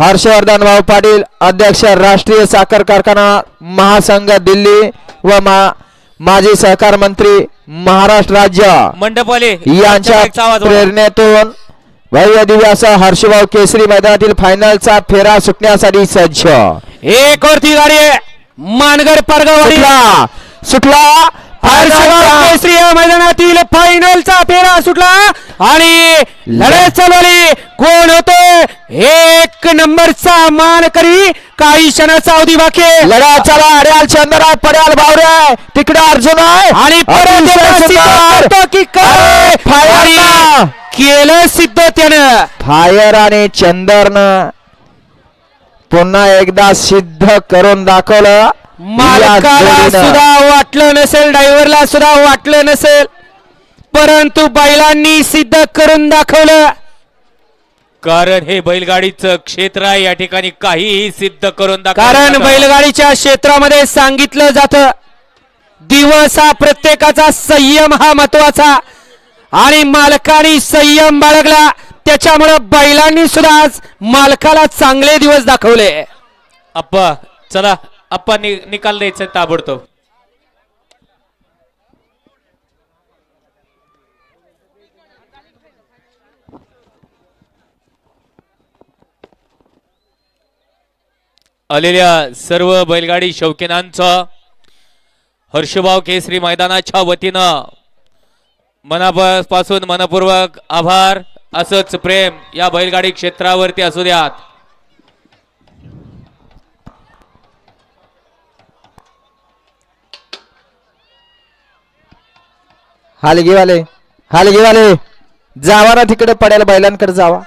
हर्षवर्धन भाऊ पाटील अध्यक्ष राष्ट्रीय साखर कारखाना महासंघ दिल्ली व मा- माजी सहकार मंत्री महाराष्ट्र राज्य. मंडपवाले यांच्या. प्रेरणेतून भव्य दिव्य असा हर्षभाऊ केसरी मैदानातील फायनलचा फेरा सुटण्यासाठी सज्ज. एक वरती गाडी आहे. मानगर परगावाडी सुटला. केसरी या मैदानातील फायनलचा फेरा सुटला. आणि लढत चालवली. कोण होते? एक नंबरचा मानकरी. काही क्षणाचा अवधी बाकी. लढा चला. अड्याल चंद्रा पड्याल बावरे. तिकडे अर्जुन आहे. आणि परत. केलं सिद्ध त्यानं. फायर आणि चंदरन पुन्हा एकदा सिद्ध करून दाखवलं. मालकाला. सुद्धा वाटलं नसेल ड्रायव्हरला सुद्धा वाटलं नसेल. परंतु बैलांनी सिद्ध करून दाखवलं. कारण हे बैलगाडीचं क्षेत्र आहे या ठिकाणी काहीही सिद्ध करून दाखवलं कारण. बैलगाडीच्या क्षेत्रामध्ये सांगितलं जातं दिवस हा प्रत्येकाचा संयम हा महत्त्वाचा. आणि मालकाने संयम बाळगला त्याच्यामुळं बैलांनी सुद्धा आज मालकाला चांगले दिवस दाखवले. अप्पा चला अप्पा नि- निकाल द्यायचा ताबडतोब. आलेल्या सर्व बैलगाडी शौकीनांचं हर्षभाव केसरी मैदानाच्या वतीनं मनापासून मनपूर्वक आभार असंच प्रेम या बैलगाडी क्षेत्रावरती असू द्यात. हालगीवाले हालगीवाले जावा ना तिकडे पडेल बैलांकडे जावा.